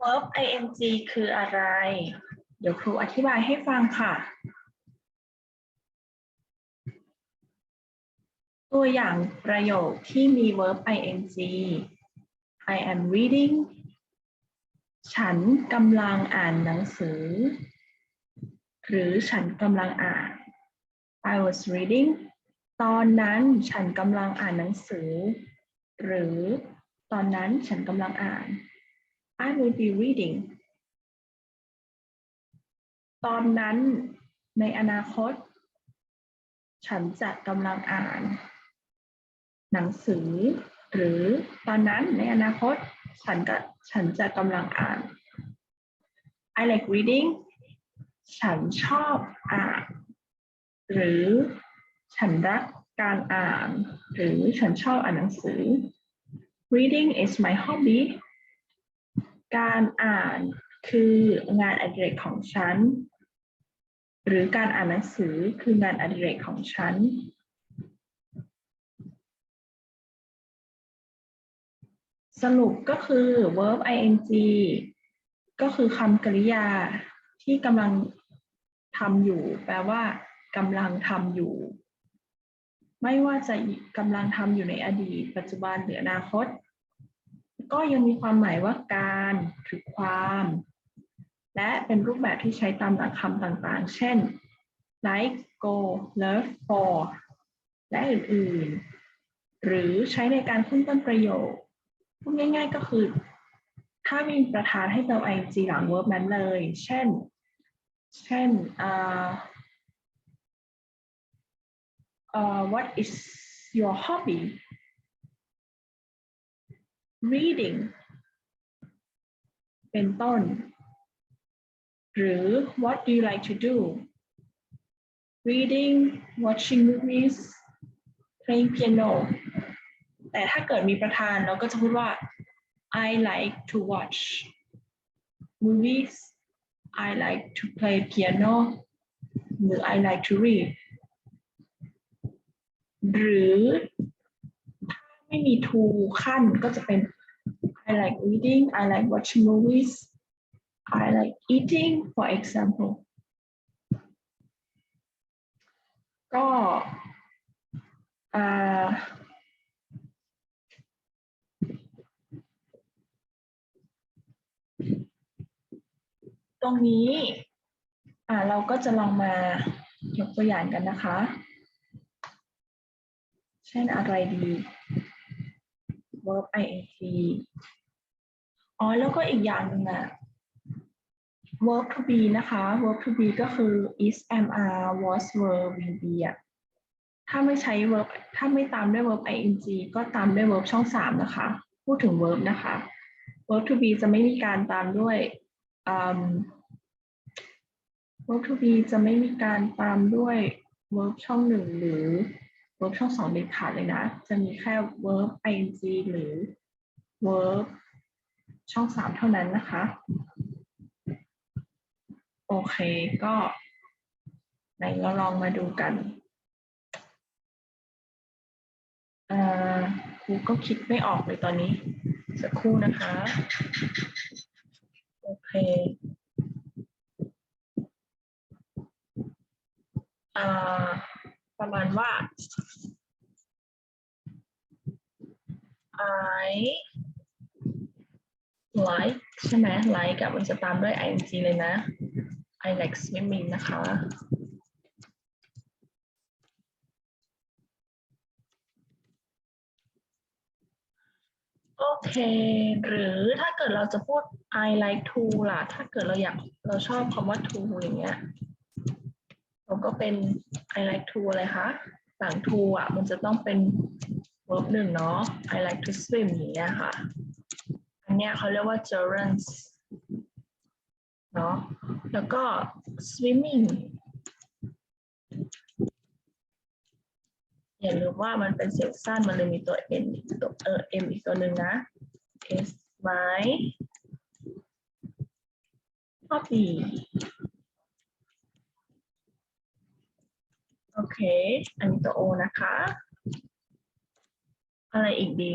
verb ing คืออะไร เดี๋ยวครูอธิบายให้ฟังค่ะ ตัวอย่างประโยคที่มี verb ing I am reading ฉันกำลังอ่านหนังสือ หรือฉันกำลังอ่าน I was reading ตอนนั้นฉันกำลังอ่านหนังสือ หรือตอนนั้นฉันกำลังอ่าน I will be reading ตอนนั้นในอนาคต ฉันจะกำลังอ่าน หนังสือ หรือตอนนั้นในอนาคต ฉันก็ฉันจะกำลังอ่าน I like reading ฉันชอบอ่าน หรือฉันรักการอ่าน หรือฉันชอบอ่านหนังสือ Reading is my hobby การอ่านคืองานอดิเรกของฉัน หรือการอ่านหนังสือคืองานอดิเรกของฉัน สรุปก็คือ verb ing ก็คือคำกริยาที่กำลังทำอยู่ แปลว่ากำลังทำอยู่ ไม่ว่าจะกำลังทำอยู่ในอดีต ปัจจุบันหรืออนาคต ก็ยังมีความหมายว่าการหรือความ และเป็นรูปแบบที่ใช้ตามหลักคำต่างๆ เช่น like go love for และอื่นๆ หรือใช้ในการขึ้นต้นประโยคพูดง่ายๆก็คือ ถ้ามีประธานให้เติม ing หลัง verb นั้นเลย เช่น เช่นอ่า uh, what is your hobby reading เป็นต้น หรือ what do you like to do reading watching movies playing piano แต่ถ้าเกิดมีประธานเราก็จะพูดว่า I like to watch movies I like to play piano หรือ I like to read หรือ ไม่มี to ขั้นก็จะเป็น I like reading I like watching movies I like eating for example ก็ตรงนี้เราก็จะลองมายกตัวอย่างกันนะคะ เช่นอะไรดี verb ing อ๋อแล้วก็อีกอย่างหนึ่งอะ verb to be นะคะ verb to be ก็คือ is am are was were will be อะถ้าไม่ใช้ verb ถ้าไม่ตามด้วย verb ing ก็ตามด้วย verb ช่องสามนะคะ พูดถึง verb นะคะ verb to be จะไม่มีการตามด้วย verb to be จะไม่มีการตามด้วย verb ช่องหนึ่งหรือ verb ช่องสองเด็ดขาดเลยนะ จะมีแค่ verb ing หรือ verb ช่องสามเท่านั้นนะคะ โอเคก็ไหนเราลองมาดูกันอ่อครูก็คิดไม่ออกเลยตอนนี้ สักครู่นะคะ โอเคอ่าประมาณว่า I like ใช่ไหม like กับมันจะตามด้วย ing เลยนะ I like swimming นะคะ โอเค หรือถ้าเกิดเราจะพูด I like to ล่ะ ถ้าเกิดเราอยากเราชอบคำว่า to อย่างเงี้ยเราก็เป็น I like to อะไรคะ หลัง to อะ มันจะต้องเป็น verb หนึ่งเนาะ I like to swim อย่างเงี้ยค่ะ อันเนี้ยเขาเรียกว่า gerunds เนาะ แล้วก็ swimming อย่าลืมว่ามันเป็นเสียงสั้นมันเลยมีตัว n อีกตัวเออ m อีกตัวหนึ่งนะ s my hobby โอเค อันนี้ตัว o นะคะ อะไรอีกดี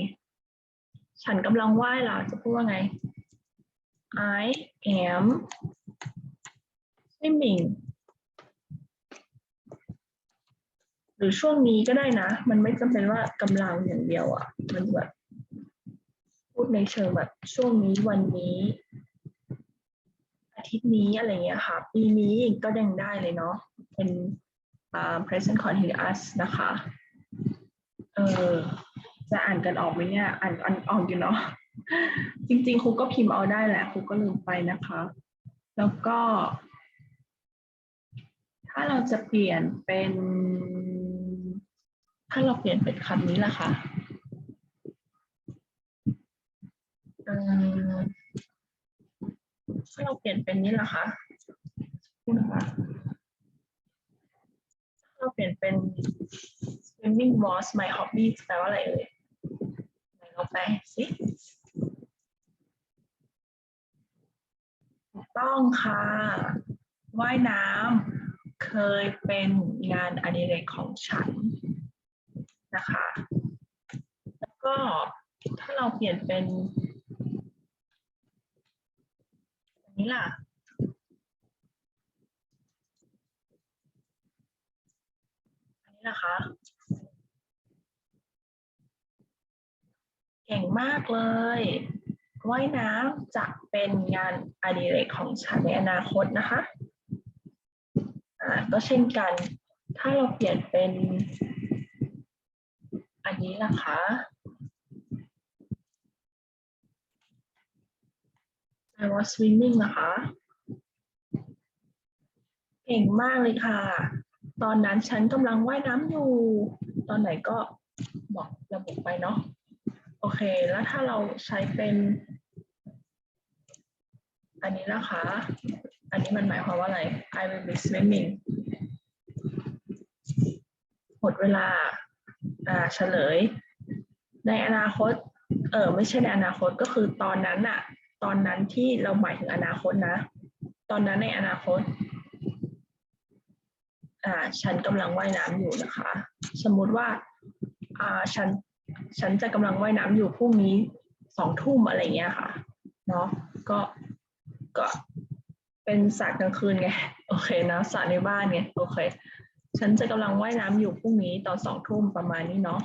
ฉันกำลังว่ายล่ะจะพูดว่าไง I am swimming หรือช่วงนี้ก็ได้นะ มันไม่จำเป็นว่ากำลังอย่างเดียวอะ มันแบบพูดในเชิงแบบช่วงนี้วันนี้ อาทิตย์นี้อะไรเงี้ยค่ะ ปีนี้ก็ยังได้เลยเนาะ เป็นอ่า present continuous นะคะ เออ จะอ่านกันออกไหมเนี่ย อ่านอ่านออกอยู่เนาะ จริงๆ ครูก็พิมพ์เอาได้แหละครูก็ลืมไปนะคะ แล้วก็ ถ้าเราจะเปลี่ยนเป็น ถ้าเราเปลี่ยนเป็นคำนี้ล่ะคะเอ่อถ้าเราเปลี่ยนเป็นนี้ล่ะคะพูดนะคะถ้าเราเปลี่ยนเป็น swimming was my hobby แปลว่าอะไรเอ่ย ไหนเราแปสิต้องค่ะว่ายน้ำเคยเป็นงานอดิเรกของฉันนะคะ แล้วก็ถ้าเราเปลี่ยนเป็นอันนี้ล่ะอันนี้นะคะ เก่งมากเลยว่ายน้ำจะเป็นงานอดิเรกของฉันในอนาคตนะคะ อ่า ก็เช่นกัน ถ้าเราเปลี่ยนเป็น อันนี้ล่ะคะ I was swimming นะคะ เก่งมากเลยค่ะ ตอนนั้นฉันกำลังว่ายน้ำอยู่ ตอนไหนก็บอกระบุไปเนาะ โอเค แล้วถ้าเราใช้เป็น อันนี้นะคะ อันนี้มันหมายความว่าอะไร I will be swimming หมดเวลา อ่า เฉลย ในอนาคต เออไม่ใช่ในอนาคตก็คือตอนนั้นอะตอนนั้นที่เราหมายถึงอนาคตนะ ตอนนั้นในอนาคต อ่า ฉันกำลังว่ายน้ำอยู่นะคะ สมมติว่า อ่า ฉัน ฉันจะกำลังว่ายน้ำอยู่พรุ่งนี้สองทุ่มอะไรเงี้ยค่ะเนาะก็ก็เป็นสระกลางคืนไงโอเคนะสระในบ้านไงโอเค ฉันจะกำลังว่ายน้ำอยู่พรุ่งนี้ตอนสองทุ่มประมาณนี้เนาะ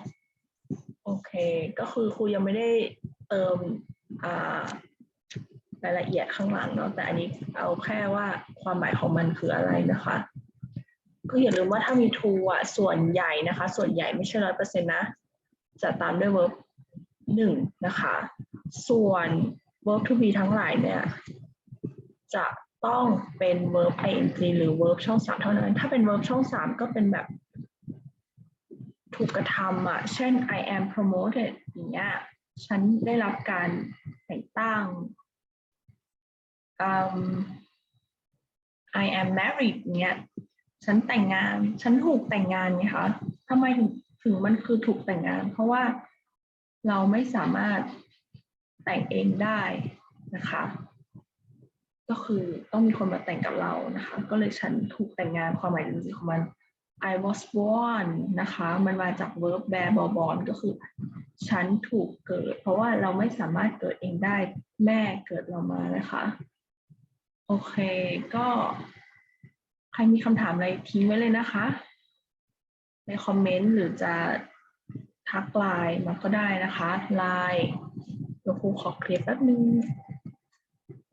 โอเค ก็คือครูยังไม่ได้เติมอ่ารายละเอียดข้างหลังเนาะแต่อันนี้เอาแค่ว่าความหมายของมันคืออะไรนะคะ ก็อย่าลืมว่าถ้ามี to อะส่วนใหญ่นะคะ ส่วนใหญ่ไม่ใช่ร้อยเปอร์เซ็นต์นะ จะตามด้วย verb หนึ่งนะคะ ส่วน verb to be ทั้งหลายเนี่ย จะต้องเป็น verb ing หรือ verb ช่องสามเท่านั้น ถ้าเป็น verb ช่องสามก็เป็นแบบถูกกระทำอะ เช่น I am promoted อย่างเงี้ย ฉันได้รับการแต่งตั้งอืม I am married เงี้ย ฉันแต่งงาน ฉันถูกแต่งงานไงคะทำไมถึง ถึงมันคือถูกแต่งงาน เพราะว่าเราไม่สามารถแต่งเองได้นะคะ ก็คือต้องมีคนมาแต่งกับเรานะคะ ก็เลยฉันถูกแต่งงานความหมายจริงๆของมัน I was born นะคะ มันมาจาก verb bear b o born ก็คือ ฉันถูกเกิด เพราะว่าเราไม่สามารถเกิดเองได้ แม่เกิดเรามานะคะ โอเค ก็ ใครมีคำถามอะไรทิ้งไว้เลยนะคะ ในคอมเมนต์หรือจะทักไลน์มาก็ได้นะคะไลน์เดี๋ยวครูขอเคลียร์แป๊บนึง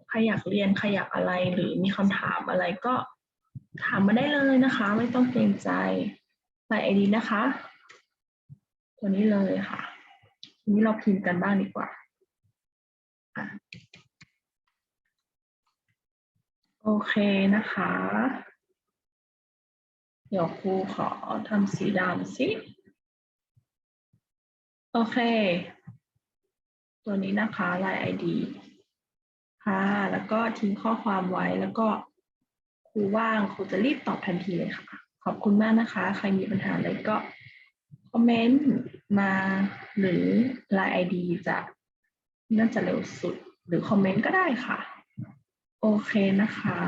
ใครอยากเรียนใครอยากอะไรหรือมีคำถามอะไรก็ถามมาได้เลยนะคะ ไม่ต้องเกรงใจใส่ไอดีนะคะ ตัวนี้เลยค่ะทีนี้เราพิมพ์กันบ้างดีกว่าโอเคนะคะ เดี๋ยวครูขอทำสีดำสิ โอเค ตัวนี้นะคะลาย ID ค่ะ แล้วก็ทิ้งข้อความไว้แล้วก็ครูว่างครูจะรีบตอบทันทีเลยค่ะ ขอบคุณมากนะคะ ใครมีปัญหาอะไรก็คอมเมนต์มาหรือลาย ID จะน่าจะเร็วสุดหรือคอมเมนต์ก็ได้ค่ะ โอเคนะคะ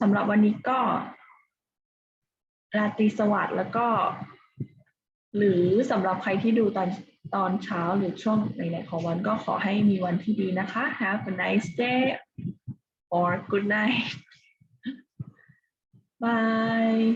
สำหรับวันนี้ก็ ราตรีสวัสดิ์แล้วก็ หรือสำหรับใครที่ดูตอนตอนเช้าหรือช่วงไหนๆของวันก็ขอให้มีวันที่ดีนะคะ Have a nice day or good night Bye